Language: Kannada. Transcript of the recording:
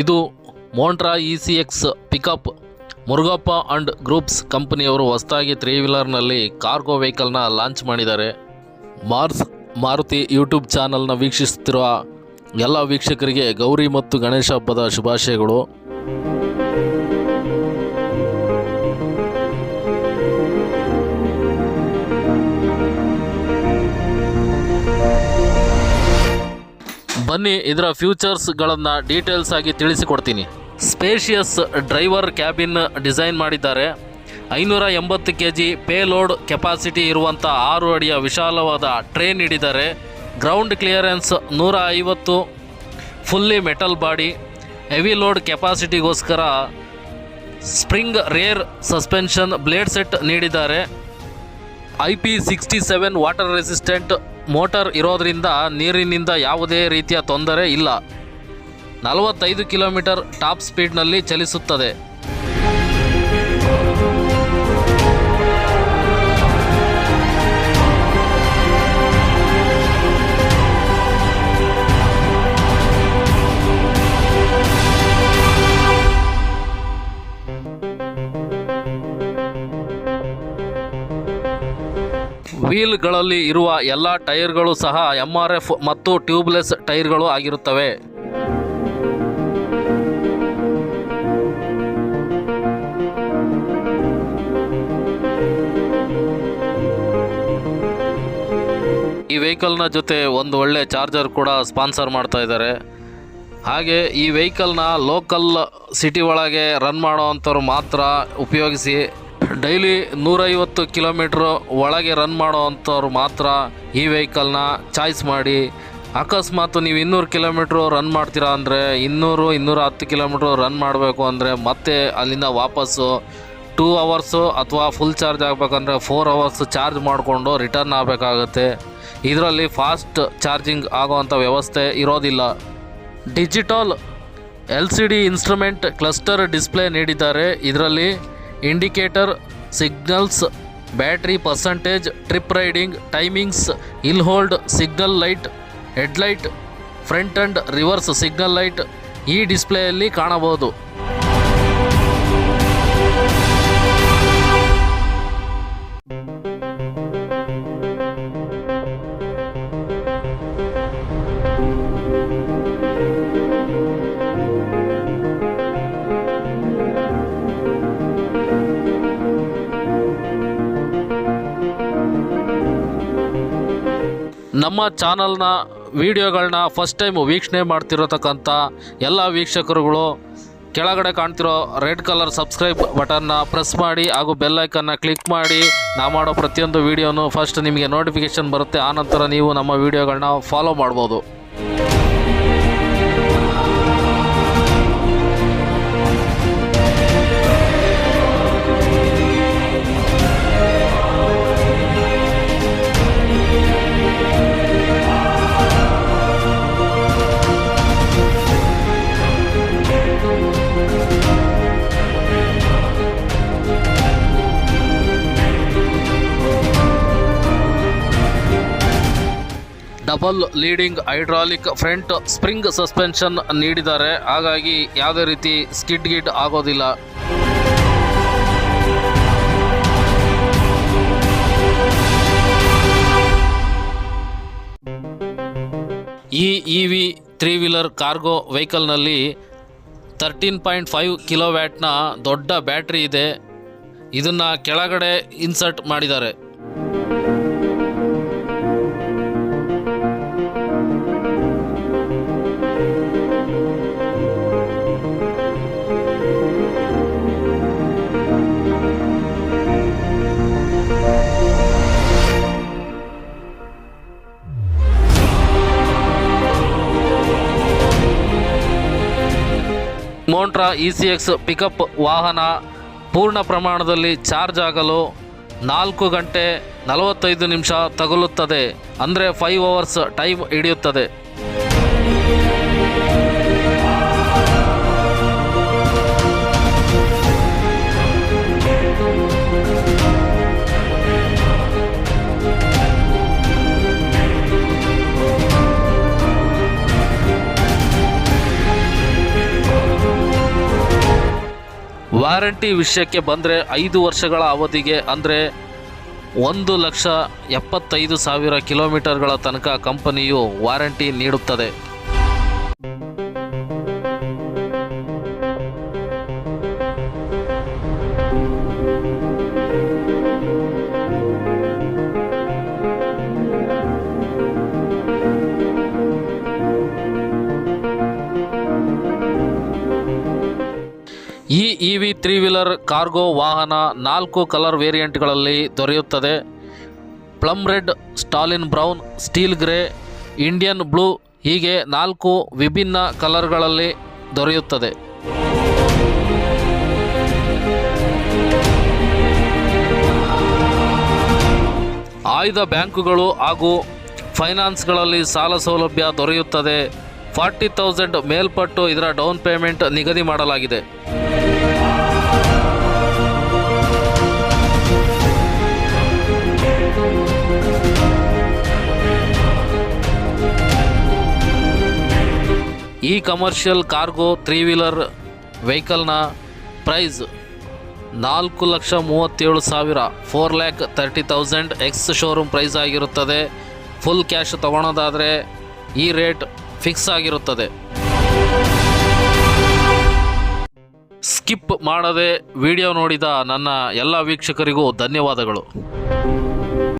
ಇದು Montra E C X pickup Murugappa and groups ಕಂಪನಿಯವರು ಹೊಸದಾಗಿ ತ್ರೀ ವೀಲರ್ನಲ್ಲಿ ಕಾರ್ಗೋ ವೆಹಿಕಲ್ನ ಲಾಂಚ್ ಮಾಡಿದ್ದಾರೆ. ಮಾರ್ಸ್ ಮಾರುತಿ ಯೂಟ್ಯೂಬ್ ಚಾನಲ್ನ ವೀಕ್ಷಿಸುತ್ತಿರುವ ಎಲ್ಲ ವೀಕ್ಷಕರಿಗೆ ಗೌರಿ ಮತ್ತು ಗಣೇಶ ಹಬ್ಬದ ಶುಭಾಶಯಗಳು. ಬನ್ನಿ, ಇದರ ಫ್ಯೂಚರ್ಸ್ಗಳನ್ನು ಡೀಟೇಲ್ಸ್ ಆಗಿ ತಿಳಿಸಿಕೊಡ್ತೀನಿ. ಸ್ಪೇಷಿಯಸ್ ಡ್ರೈವರ್ ಕ್ಯಾಬಿನ್ ಡಿಸೈನ್ ಮಾಡಿದ್ದಾರೆ. ಐನೂರ ಎಂಬತ್ತು ಕೆ ಜಿ ಪೇಲೋಡ್ ಕೆಪಾಸಿಟಿ ಇರುವಂಥ ಆರು ಅಡಿಯ ವಿಶಾಲವಾದ ಟ್ರೈನ್ ಹಿಡಿದ್ದಾರೆ ಗ್ರೌಂಡ್ ಕ್ಲಿಯರೆನ್ಸ್ ನೂರ ಐವತ್ತು fully metal body heavy load ಕೆಪಾಸಿಟಿಗೋಸ್ಕರ spring rear suspension blade set ನೀಡಿದ್ದಾರೆ. I P sixty seven water resistant motor ಇರೋದರಿಂದ ನೀರಿನಿಂದ ಯಾವುದೇ ರೀತಿಯ ತೊಂದರೆ ಇಲ್ಲ. ನಲವತ್ತೈದು ಕಿಲೋಮೀಟರ್ ಟಾಪ್ ಸ್ಪೀಡ್ನಲ್ಲಿ ಚಲಿಸುತ್ತದೆ. ವೀಲ್ಗಳಲ್ಲಿ ಇರುವ ಎಲ್ಲ ಟೈರ್ಗಳು ಸಹ ಎಂ ಆರ್ ಎಫ್ ಮತ್ತು ಟ್ಯೂಬ್ಲೆಸ್ ಟೈರ್ಗಳು ಆಗಿರುತ್ತವೆ. ಈ ವೆಹಿಕಲ್ನ ಜೊತೆ ಒಂದು ಒಳ್ಳೆ ಚಾರ್ಜರ್ ಕೂಡ ಸ್ಪಾನ್ಸರ್ ಮಾಡ್ತಾ ಇದ್ದಾರೆ. ಹಾಗೆ ಈ ವೆಹಿಕಲ್ನ ಲೋಕಲ್ ಸಿಟಿ ಒಳಗೆ ರನ್ ಮಾಡೋವಂಥವ್ರು ಮಾತ್ರ ಉಪಯೋಗಿಸಿ ಡೈಲಿ ನೂರೈವತ್ತು ಕಿಲೋಮೀಟ್ರ್ ಒಳಗೆ ರನ್ ಮಾಡೋವಂಥವ್ರು ಮಾತ್ರ ಈ ವೆಹಿಕಲ್ನ ಚಾಯ್ಸ್ ಮಾಡಿ. ಅಕಸ್ಮಾತ್ ನೀವು ಇನ್ನೂರು ಕಿಲೋಮೀಟ್ರು ರನ್ ಮಾಡ್ತೀರಾ ಅಂದರೆ ಇನ್ನೂರು ಇನ್ನೂರ ಹತ್ತು ಕಿಲೋಮೀಟ್ರು ರನ್ ಮಾಡಬೇಕು ಅಂದರೆ ಮತ್ತೆ ಅಲ್ಲಿಂದ ವಾಪಸ್ಸು ಟೂ ಅವರ್ಸು ಅಥವಾ ಫುಲ್ ಚಾರ್ಜ್ ಆಗಬೇಕಂದ್ರೆ ಫೋರ್ ಅವರ್ಸ್ ಚಾರ್ಜ್ ಮಾಡಿಕೊಂಡು ರಿಟರ್ನ್ ಆಗಬೇಕಾಗುತ್ತೆ. ಇದರಲ್ಲಿ ಫಾಸ್ಟ್ ಚಾರ್ಜಿಂಗ್ ಆಗೋವಂಥ ವ್ಯವಸ್ಥೆ ಇರೋದಿಲ್ಲ. Digital L C D instrument cluster display ನೀಡಿದ್ದಾರೆ. ಇದರಲ್ಲಿ indicator signals, battery percentage, trip riding, timings hill hold, signal light, headlight, front and reverse signal light ಈ ಡಿಸ್ಪ್ಲೇಯಲ್ಲಿ ಕಾಣಬಹುದು. ನಮ್ಮ ಚಾನಲ್ನ ವೀಡಿಯೋಗಳನ್ನ ಫಸ್ಟ್ ಟೈಮ್ ವೀಕ್ಷಣೆ ಮಾಡ್ತಿರತಕ್ಕಂಥ ಎಲ್ಲ ವೀಕ್ಷಕರುಗಳು, ಕೆಳಗಡೆ ಕಾಣ್ತಿರೋ ರೆಡ್ ಕಲರ್ ಸಬ್ಸ್ಕ್ರೈಬ್ ಬಟನ್ನ ಪ್ರೆಸ್ ಮಾಡಿ ಹಾಗೂ ಬೆಲ್ಲೈಕನ್ನ ಕ್ಲಿಕ್ ಮಾಡಿ. ನಾವು ಮಾಡೋ ಪ್ರತಿಯೊಂದು ವೀಡಿಯೋನು ಫಸ್ಟ್ ನಿಮಗೆ ನೋಟಿಫಿಕೇಷನ್ ಬರುತ್ತೆ, ಆನಂತರ ನೀವು ನಮ್ಮ ವೀಡಿಯೋಗಳನ್ನ ಫಾಲೋ ಮಾಡ್ಬೋದು. Double leading hydraulic front spring suspension ನೀಡಿದ್ದಾರೆ. ಹಾಗಾಗಿ ಯಾವುದೇ ರೀತಿ ಸ್ಕಿಡ್ ಗಿಡ್ ಆಗೋದಿಲ್ಲ. ಈ E V three wheeler cargo ವೆಹಿಕಲ್ನಲ್ಲಿ thirteen point five kilo ವ್ಯಾಟ್ನ ದೊಡ್ಡ ಬ್ಯಾಟ್ರಿ ಇದೆ. ಇದನ್ನು ಕೆಳಗಡೆ ಇನ್ಸರ್ಟ್ ಮಾಡಿದ್ದಾರೆ. Montra E C X pickup ವಾಹನ ಪೂರ್ಣ ಪ್ರಮಾಣದಲ್ಲಿ ಚಾರ್ಜ್ ಆಗಲು ನಾಲ್ಕು ಗಂಟೆ ನಲವತ್ತೈದು ನಿಮಿಷ ತಗುಲುತ್ತದೆ. ಅಂದರೆ ಫೈವ್ ಅವರ್ಸ್ ಟೈಮ್ ಹಿಡಿಯುತ್ತದೆ. ವಾರಂಟಿ ವಿಷಯಕ್ಕೆ ಬಂದರೆ ಐದು ವರ್ಷಗಳ ಅವಧಿಗೆ ಅಂದರೆ ಒಂದು ಲಕ್ಷ ಎಪ್ಪತ್ತೈದು ಸಾವಿರ ಕಿಲೋಮೀಟರ್ಗಳ ತನಕ ಕಂಪನಿಯು ವಾರಂಟಿ ನೀಡುತ್ತದೆ. E V three wheeler cargo ವಾಹನ ನಾಲ್ಕು ಕಲರ್ ವೇರಿಯಂಟ್ಗಳಲ್ಲಿ ದೊರೆಯುತ್ತದೆ. Plum red, stallion brown, steel grey, Indian blue ಹೀಗೆ ನಾಲ್ಕು ವಿಭಿನ್ನ ಕಲರ್ಗಳಲ್ಲಿ ದೊರೆಯುತ್ತದೆ. ಆಯ್ದ ಬ್ಯಾಂಕುಗಳು ಹಾಗೂ ಫೈನಾನ್ಸ್ಗಳಲ್ಲಿ ಸಾಲ ಸೌಲಭ್ಯ ದೊರೆಯುತ್ತದೆ. ಫಾರ್ಟಿ ತೌಸಂಡ್ ಮೇಲ್ಪಟ್ಟು ಇದರ ಡೌನ್ ಪೇಮೆಂಟ್ ನಿಗದಿ ಮಾಡಲಾಗಿದೆ. ಈ ಕಮರ್ಷಿಯಲ್ ಕಾರ್ಗೋ ತ್ರೀ ವೀಲರ್ ವೆಹಿಕಲ್ನ ಪ್ರೈಸ್ ನಾಲ್ಕು ಲಕ್ಷ ಮೂವತ್ತೇಳು ಸಾವಿರ four lakh thirty thousand ex showroom price ಆಗಿರುತ್ತದೆ. ಫುಲ್ ಕ್ಯಾಶ್ ತಗೊಳೋದಾದರೆ ಈ ರೇಟ್ ಫಿಕ್ಸ್ ಆಗಿರುತ್ತದೆ. ಸ್ಕಿಪ್ ಮಾಡದೆ ವಿಡಿಯೋ ನೋಡಿದ ನನ್ನ ಎಲ್ಲ ವೀಕ್ಷಕರಿಗೂ ಧನ್ಯವಾದಗಳು.